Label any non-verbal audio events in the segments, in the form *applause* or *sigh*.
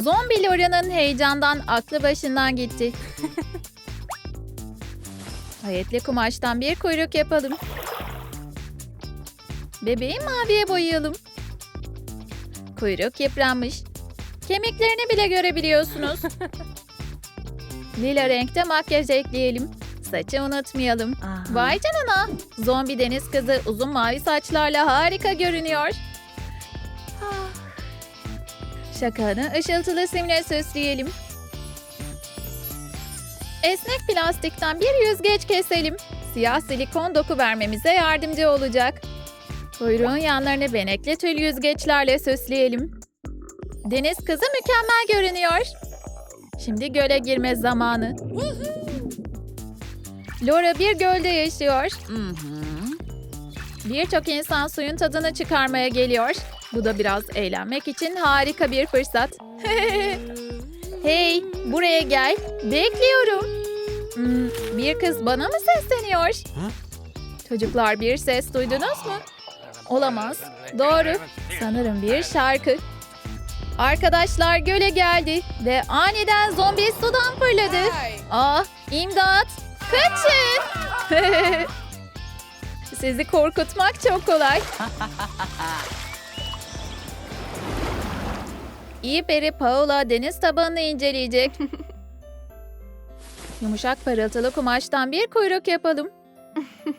Zombi Lora'nın heyecandan aklı başından gitti. *laughs* Hayetli kumaştan bir kuyruk yapalım. Bebeği maviye boyayalım. Kuyruk yıpranmış. Kemiklerini bile görebiliyorsunuz. *laughs* Lila renkte makyaj ekleyelim. Saçı unutmayalım. Vay canına. Zombi deniz kızı uzun mavi saçlarla harika görünüyor. Şakanı ışıltılı simle süsleyelim. Esnek plastikten bir yüzgeç keselim. Siyah silikon doku vermemize yardımcı olacak. Kuyruğun yanlarını benekli tül yüzgeçlerle süsleyelim. Deniz kızı mükemmel görünüyor. Şimdi göle girme zamanı. Laura bir gölde yaşıyor. Birçok insan suyun tadını çıkarmaya geliyor. Bu da biraz eğlenmek için harika bir fırsat. *laughs* hey, buraya gel. Bekliyorum. Hmm, bir kız bana mı sesleniyor? Çocuklar bir ses duydunuz mu? Olamaz. Doğru. Sanırım bir şarkı. Arkadaşlar göle geldi ve aniden zombi sudan fırladı. Ah, imdat! Kaçın! *laughs* Sizi korkutmak çok kolay. İyi peri Paula deniz tabanını inceleyecek. *laughs* Yumuşak parıltılı kumaştan bir kuyruk yapalım. *laughs*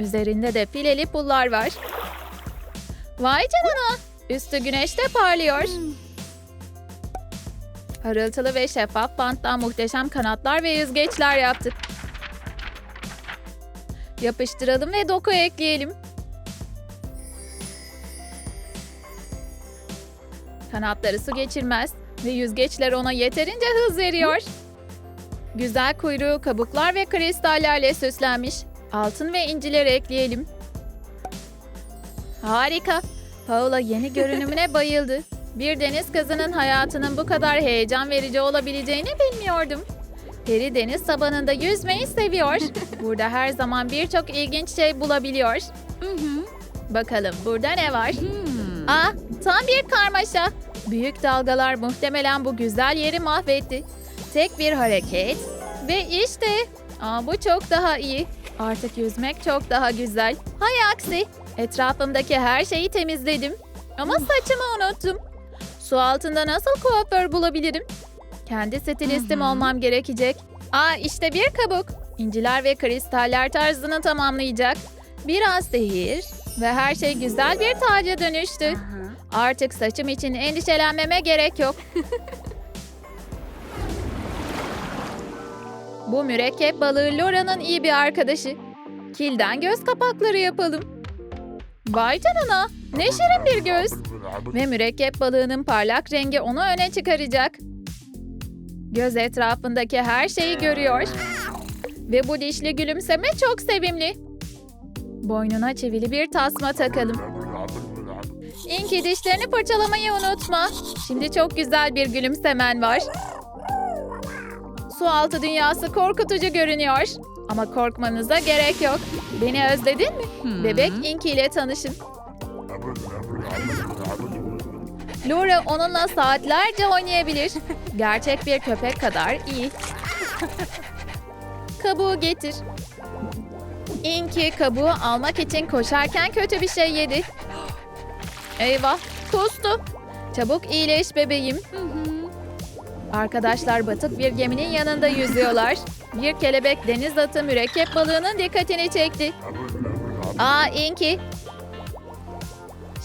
Üzerinde de pileli pullar var. Vay canına! Üstü güneşte parlıyor. Parıltılı ve şeffaf banttan muhteşem kanatlar ve yüzgeçler yaptık. Yapıştıralım ve doku ekleyelim. Kanatları su geçirmez ve yüzgeçler ona yeterince hız veriyor. Güzel kuyruğu kabuklar ve kristallerle süslenmiş. Altın ve incileri ekleyelim. Harika. Paula yeni görünümüne bayıldı. Bir deniz kızının hayatının bu kadar heyecan verici olabileceğini bilmiyordum. Peri deniz tabanında yüzmeyi seviyor. *laughs* Burada her zaman birçok ilginç şey bulabiliyor. Bakalım burada ne var? Aa, tam bir karmaşa. Büyük dalgalar muhtemelen bu güzel yeri mahvetti. Tek bir hareket ve işte. Aa, bu çok daha iyi. Artık yüzmek çok daha güzel. Hay aksi. Etrafımdaki her şeyi temizledim. Ama saçımı unuttum. Su altında nasıl kuaför bulabilirim? Kendi stilistim olmam gerekecek. Aa işte bir kabuk. İnciler ve kristaller tarzını tamamlayacak. Biraz sihir ve her şey güzel bir taca dönüştü. Artık saçım için endişelenmeme gerek yok. *laughs* Bu mürekkep balığı Laura'nın iyi bir arkadaşı. Kilden göz kapakları yapalım. Vay canına ne şirin bir göz. Ve mürekkep balığının parlak rengi onu öne çıkaracak. Göz etrafındaki her şeyi görüyor. Ve bu dişli gülümseme çok sevimli. Boynuna çivili bir tasma takalım. İnki dişlerini fırçalamayı unutma. Şimdi çok güzel bir gülümsemen var. Su altı dünyası korkutucu görünüyor. Ama korkmanıza gerek yok. Beni özledin mi? Bebek Inky ile tanışın. Laura onunla saatlerce oynayabilir. Gerçek bir köpek kadar iyi. Kabuğu getir. Inky kabuğu almak için koşarken kötü bir şey yedi. Eyvah, kustu. Çabuk iyileş bebeğim. Arkadaşlar batık bir geminin yanında yüzüyorlar. Bir kelebek deniz atı mürekkep balığının dikkatini çekti. Aa Inky.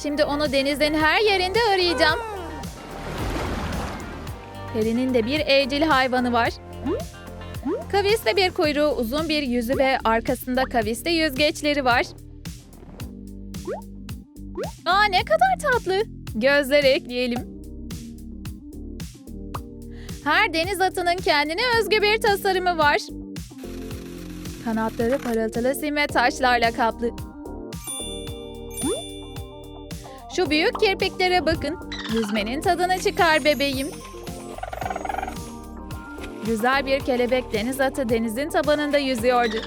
Şimdi onu denizin her yerinde arayacağım. Peri'nin de bir evcil hayvanı var. Kavisli bir kuyruğu, uzun bir yüzü ve arkasında kavisli yüzgeçleri var. Aa ne kadar tatlı. Gözleri ekleyelim. Her deniz atının kendine özgü bir tasarımı var. Kanatları parıltılı sim ve taşlarla kaplı. Şu büyük kirpiklere bakın. Yüzmenin tadını çıkar bebeğim. Güzel bir kelebek deniz atı denizin tabanında yüzüyordu.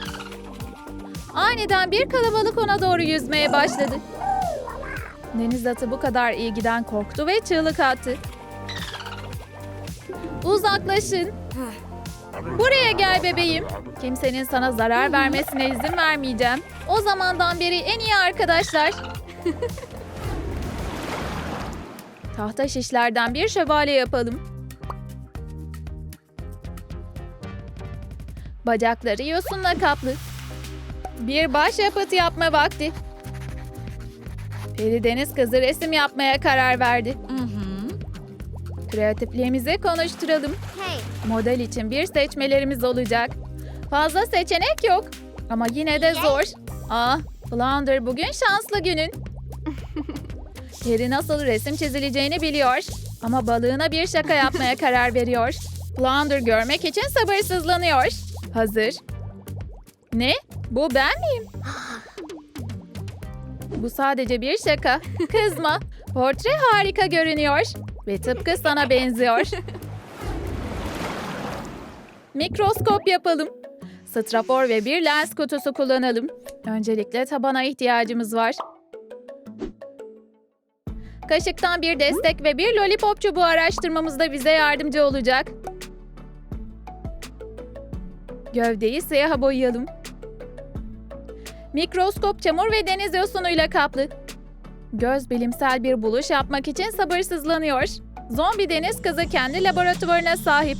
Aniden bir kalabalık ona doğru yüzmeye başladı. Deniz atı bu kadar ilgiden korktu ve çığlık attı. Uzaklaşın. Buraya gel bebeğim. Kimsenin sana zarar vermesine izin vermeyeceğim. O zamandan beri en iyi arkadaşlar. *laughs* Tahta şişlerden bir şövalye yapalım. Bacakları yosunla kaplı. Bir başyapıt yapma vakti. Peri Deniz kızı resim yapmaya karar verdi. Kreatifliğimizi konuşturalım. Hey, Model için bir seçmelerimiz olacak. Fazla seçenek yok ama yine de zor. Ah, Flounder bugün şanslı günün. Peri nasıl resim çizileceğini biliyor ama balığına bir şaka yapmaya karar veriyor. Flounder görmek için sabırsızlanıyor. Hazır. Ne? Bu ben miyim? Bu sadece bir şaka. Kızma. Portre harika görünüyor ve tıpkı sana benziyor. Mikroskop yapalım. Strafor ve bir lens kutusu kullanalım. Öncelikle tabana ihtiyacımız var. Kaşıktan bir destek ve bir lollipop çubuğu araştırmamızda bize yardımcı olacak. Gövdeyi siyaha boyayalım. Mikroskop çamur ve deniz yosunuyla kaplı. Göz bilimsel bir buluş yapmak için sabırsızlanıyor. Zombi deniz kızı kendi laboratuvarına sahip.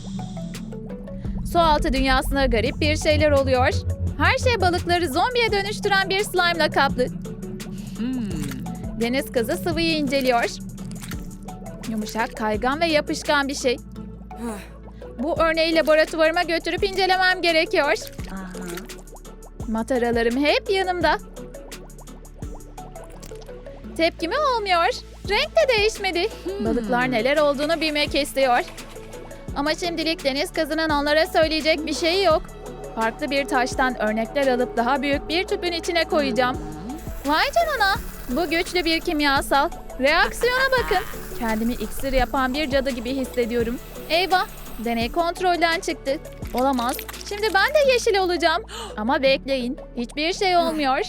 Sualtı dünyasında garip bir şeyler oluyor. Her şey balıkları zombiye dönüştüren bir slime'la kaplı. Deniz kızı sıvıyı inceliyor. Yumuşak, kaygan ve yapışkan bir şey. Bu örneği laboratuvarıma götürüp incelemem gerekiyor. Mataralarım hep yanımda. Tepkimi olmuyor. Renk de değişmedi. Balıklar neler olduğunu bilmek istiyor. Ama şimdilik deniz kızının onlara söyleyecek bir şey yok. Farklı bir taştan örnekler alıp daha büyük bir tüpün içine koyacağım. Vay canına! Bu güçlü bir kimyasal. Reaksiyona bakın. Kendimi iksir yapan bir cadı gibi hissediyorum. Eyvah! Deney kontrolden çıktı. Olamaz. Şimdi ben de yeşil olacağım. Ama bekleyin. Hiçbir şey olmuyor.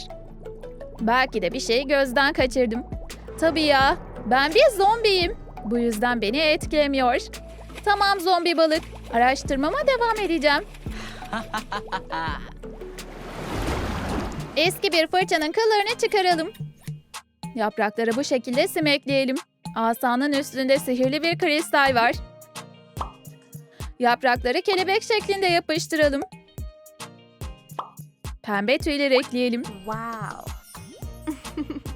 Belki de bir şeyi gözden kaçırdım. Tabii ya. Ben bir zombiyim. Bu yüzden beni etkilemiyor. Tamam zombi balık. Araştırmama devam edeceğim. *laughs* Eski bir fırçanın kıllarını çıkaralım. Yaprakları bu şekilde simekleyelim. Asanın üstünde sihirli bir kristal var. Yaprakları kelebek şeklinde yapıştıralım. Pembe tüyler ekleyelim. wow. *laughs*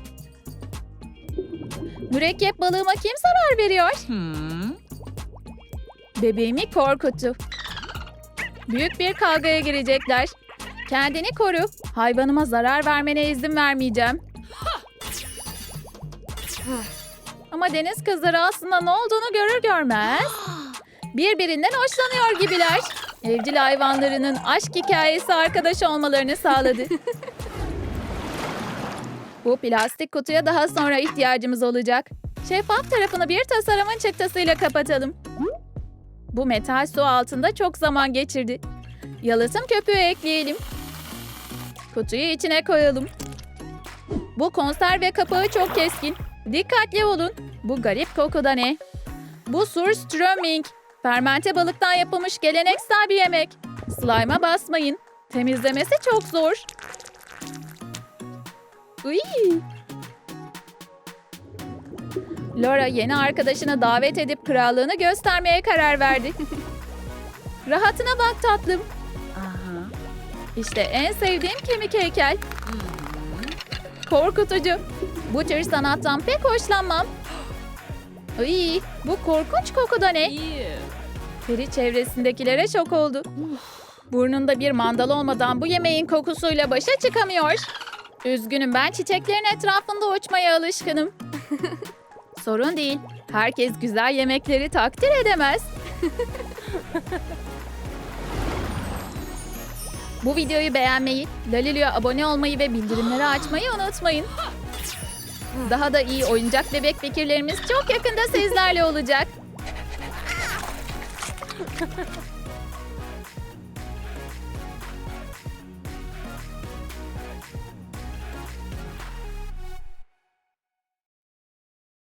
Mürekkep balığıma kim zarar veriyor? Bebeğimi korkuttu. Büyük bir kavgaya girecekler. Kendini koru. Hayvanıma zarar vermene izin vermeyeceğim. Ama deniz kızları aslında ne olduğunu görür görmez birbirinden hoşlanıyor gibiler. Evcil hayvanlarının aşk hikayesi arkadaş olmalarını sağladı. Bu plastik kutuya daha sonra ihtiyacımız olacak. Şeffaf tarafını bir tasarımın çıktısıyla kapatalım. Bu metal su altında çok zaman geçirdi. Yalıtım köpüğü ekleyelim. Kutuyu içine koyalım. Bu konserve kapağı çok keskin. Dikkatli olun. Bu garip koku da ne? Bu surströmming. Fermente balıktan yapılmış geleneksel bir yemek. Slime'a basmayın. Temizlemesi çok zor. Uy. Laura yeni arkadaşını davet edip krallığını göstermeye karar verdi. *laughs* Rahatına bak tatlım. İşte en sevdiğim kemik heykel. Korkutucu. Bu tür sanattan pek hoşlanmam. Ay, bu korkunç koku da ne? Peri çevresindekilere şok oldu. Burnunda bir mandal olmadan bu yemeğin kokusuyla başa çıkamıyor. Üzgünüm ben çiçeklerin etrafında uçmaya alışkınım. Sorun değil. Herkes güzel yemekleri takdir edemez. *laughs* Bu videoyu beğenmeyi, Lalilo'ya abone olmayı ve bildirimleri açmayı unutmayın. Daha da iyi oyuncak bebek fikirlerimiz çok yakında sizlerle olacak.